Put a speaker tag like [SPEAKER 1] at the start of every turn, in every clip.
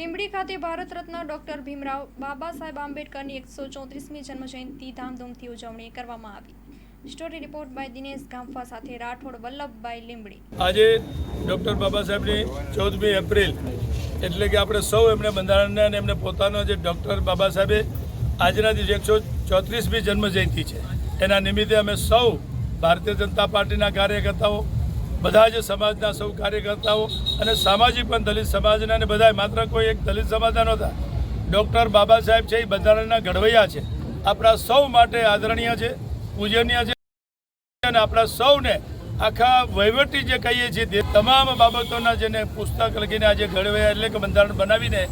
[SPEAKER 1] લીંબડી ખાતે ભારત રત્ન ડોક્ટર ભીમરાવ બાબા સાહેબ આંબેડકરની એકસો ચોત્રીસમી જન્મજયંતિ ધામધૂમથી ઉજવણી કરવામાં આવી. સ્ટોરી રિપોર્ટ બાય દિનેશ ગામફા સાથે રાઠોડ વલ્લભભાઈ લીંબડી.
[SPEAKER 2] આજે ડૉક્ટર બાબા સાહેબની ચૌદમી એપ્રિલ એટલે કે આપણે સૌ એમને બંધારણને અને એમને પોતાનો જે ડૉક્ટર બાબા સાહેબે આજના દિવસે એકસો ચોત્રીસમી જન્મજયંતિ છે. એના નિમિત્તે અમે સૌ ભારતીય જનતા પાર્ટીના કાર્યકર્તાઓ બધા જ સમાજના સૌ કાર્યકર્તાઓ અને સામાજિક પણ દલિત સમાજના અને બધા માત્ર કોઈ એક દલિત સમાજના નહોતા. ડૉક્ટર બાબા સાહેબ છે એ બંધારણના ઘડવૈયા છે. આપણા સૌ માટે આદરણીય છે, પૂજનીય છે અને આપણા સૌને આખા વહીવટી જે કહીએ છીએ તમામ બાબતોના જેને પુસ્તક લખીને આજે ઘડવૈયા એટલે કે બંધારણ બનાવીને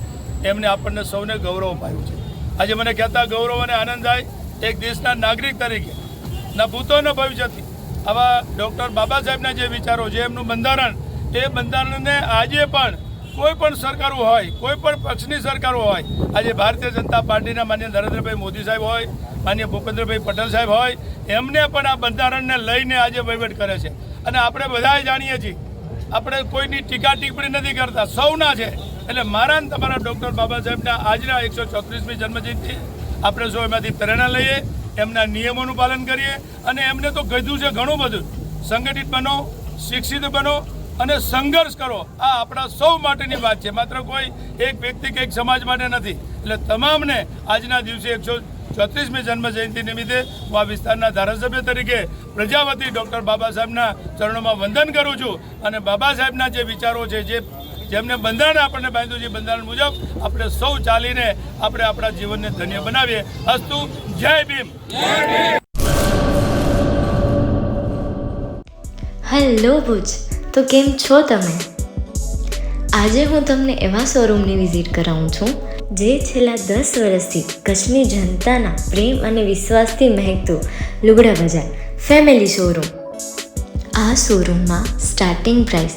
[SPEAKER 2] એમને આપણને સૌને ગૌરવ અપાયું છે. આજે મને કહેતા ગૌરવ અને આનંદ થાય એક દેશના નાગરિક તરીકે. ના ભૂતો ન ભવિષ્યથી. આવા ડૉક્ટર બાબા સાહેબના જે વિચારો છે, એમનું બંધારણ એ બંધારણને આજે પણ કોઈ પણ સરકારો હોય, કોઈ પણ પક્ષની સરકારો હોય, આજે ભારતીય જનતા પાર્ટીના માન્ય નરેન્દ્રભાઈ મોદી સાહેબ હોય, માન્ય ભૂપેન્દ્રભાઈ પટેલ સાહેબ હોય, એમને પણ આ બંધારણને લઈને આજે વહીવટ કરે છે. અને આપણે બધાએ જાણીએ છીએ, આપણે કોઈની ટીકા ટિપ્પણી નથી કરતા, સૌના છે. એટલે મારા તમારા ડૉક્ટર બાબા સાહેબના આજના એકસો ચોત્રીસમી જન્મજયંતિ, આપણે સૌ એમાંથી પ્રેરણા લઈએ. એમના નિયમોનું પાલન કરીએ અને એમને તો કીધું છે ઘણું બધું. સંગઠિત બનો, શિક્ષિત બનો અને સંઘર્ષ કરો. આ આપણા સૌ માટેની વાત છે. માત્ર કોઈ એક વ્યક્તિ કે એક સમાજ માટે નથી. એટલે તમામને આજના દિવસે એકસો ચોત્રીસમી જન્મ જયંતિ નિમિત્તે હું આ વિસ્તારના ધારાસભ્ય તરીકે પ્રજાપતિ ડૉક્ટર બાબા સાહેબના ચરણોમાં વંદન કરું છું. અને બાબા સાહેબના જે વિચારો છે, જે જેમને બંધારણ આપણને બાંધ્યું છે બંધારણ મુજબ આપણે સૌ ચાલીને આપણે આપણા જીવનને ધન્ય બનાવીએ. અસ્તુ, જય ભીમ.
[SPEAKER 3] હેલો ભુજ, તો કેમ છો તમે? આજે હું તમને એવા શોરૂમની વિઝિટ કરાવું છું, જે છેલ્લા દસ વર્ષથી કચ્છની જનતાના પ્રેમ અને વિશ્વાસથી મહેકતું લુગડા બજાર, ફેમિલી શોરૂમ. આ શોરૂમમાં સ્ટાર્ટિંગ પ્રાઇસ